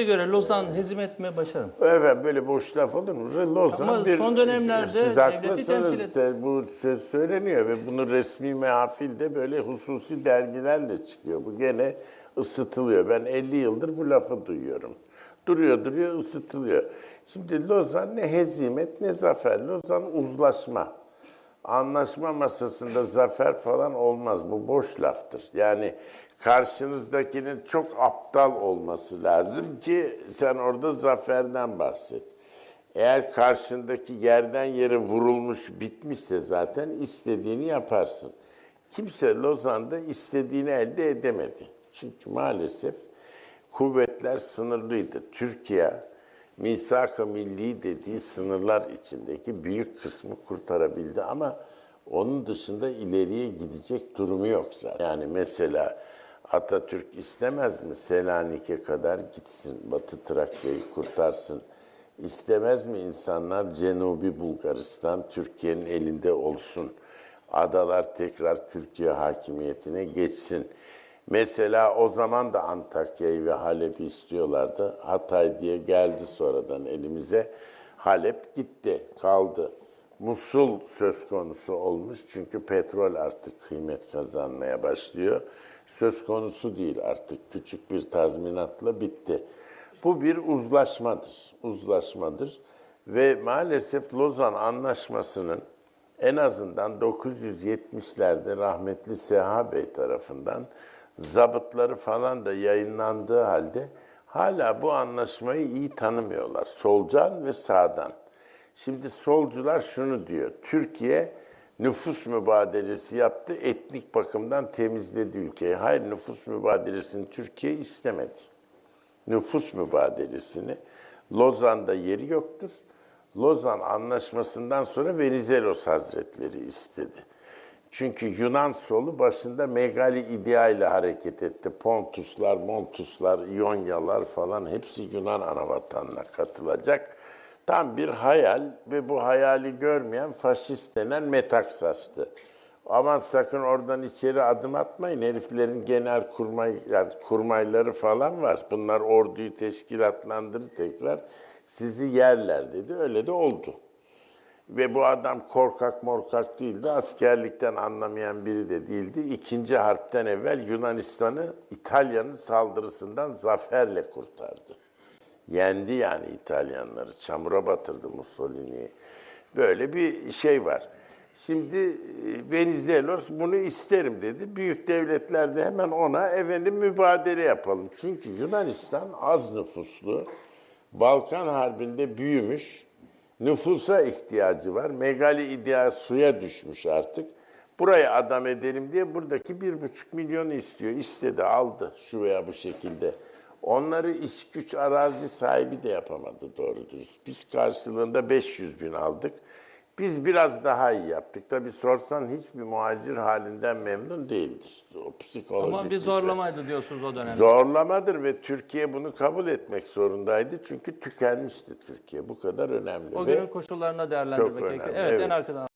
göre Lozan hezim etme başarım. Evet böyle boş laf olur mu? Lozan Ama bir, son dönemlerde siz devleti temsil et- bu söz söyleniyor ve bunu resmi mehafilde böyle hususi dergilerle çıkıyor. Bu gene ısıtılıyor. Ben 50 yıldır bu lafı duyuyorum. Duruyor duruyor ısıtılıyor. Şimdi Lozan ne hezimet ne zafer. Lozan uzlaşma. Anlaşma masasında zafer falan olmaz. Bu boş laftır. Yani karşınızdakinin çok aptal olması lazım ki sen orada zaferden bahset. Eğer karşındaki yerden yere vurulmuş bitmişse zaten istediğini yaparsın. Kimse Lozan'da istediğini elde edemedi. Çünkü maalesef kuvvetler sınırlıydı. Türkiye misak-ı milli dediği sınırlar içindeki büyük kısmı kurtarabildi ama onun dışında ileriye gidecek durumu yok zaten. Yani mesela Atatürk istemez mi Selanik'e kadar gitsin, Batı Trakya'yı kurtarsın. İstemez mi insanlar Cenubi Bulgaristan Türkiye'nin elinde olsun? Adalar tekrar Türkiye hakimiyetine geçsin. Mesela o zaman da Antakya'yı ve Halep'i istiyorlardı. Hatay diye geldi sonradan elimize. Halep gitti, kaldı. Musul söz konusu olmuş çünkü petrol artık kıymet kazanmaya başlıyor. Söz konusu değil artık küçük bir tazminatla bitti. Bu bir uzlaşmadır, uzlaşmadır ve maalesef Lozan Anlaşması'nın en azından 970'lerde rahmetli Seha Bey tarafından zabıtları falan da yayınlandığı halde hala bu anlaşmayı iyi tanımıyorlar. Solcan ve sağdan. Şimdi solcular şunu diyor. Türkiye nüfus mübadelesi yaptı. Etnik bakımdan temizledi ülkeyi. Hayır nüfus mübadelesini Türkiye istemedi. Nüfus mübadelesini Lozan'da yeri yoktur. Lozan anlaşmasından sonra Venizelos Hazretleri istedi. Çünkü Yunan solu başında Megali İdea ile hareket etti. Pontuslar, Montuslar, İonyalar falan hepsi Yunan anavatanına katılacak. Tam bir hayal ve bu hayali görmeyen faşist denen Metaksas'tı. Aman sakın oradan içeri adım atmayın. Heriflerin genel kurmay, yani kurmayları falan var. Bunlar orduyu teşkilatlandırır tekrar. Sizi yerler dedi. Öyle de oldu. Ve bu adam korkak morkak değildi. Askerlikten anlamayan biri de değildi. İkinci harpten evvel Yunanistan'ı İtalya'nın saldırısından zaferle kurtardı. Yendi yani İtalyanları. Çamura batırdı Mussolini'yi. Böyle bir şey var. Şimdi e, Venizelos bunu isterim dedi. Büyük devletler de hemen ona efendim mübadele yapalım. Çünkü Yunanistan az nüfuslu. Balkan Harbi'nde büyümüş. Nüfusa ihtiyacı var. Megali idea suya düşmüş artık. Buraya adam edelim diye buradaki bir buçuk milyonu istiyor. İstedi, aldı şu veya bu şekilde. Onları iş güç arazi sahibi de yapamadı doğru dürüst. Biz karşılığında 500 bin aldık. Biz biraz daha iyi yaptık. Tabii sorsan hiçbir muhacir halinden memnun değildir. O psikolojik Ama bir şey. zorlamaydı diyorsunuz o dönemde. Zorlamadır ve Türkiye bunu kabul etmek zorundaydı. Çünkü tükenmişti Türkiye. Bu kadar önemli. O ve günün koşullarına değerlendirmek gerekiyor. önemli, Evet, en evet. arkadan.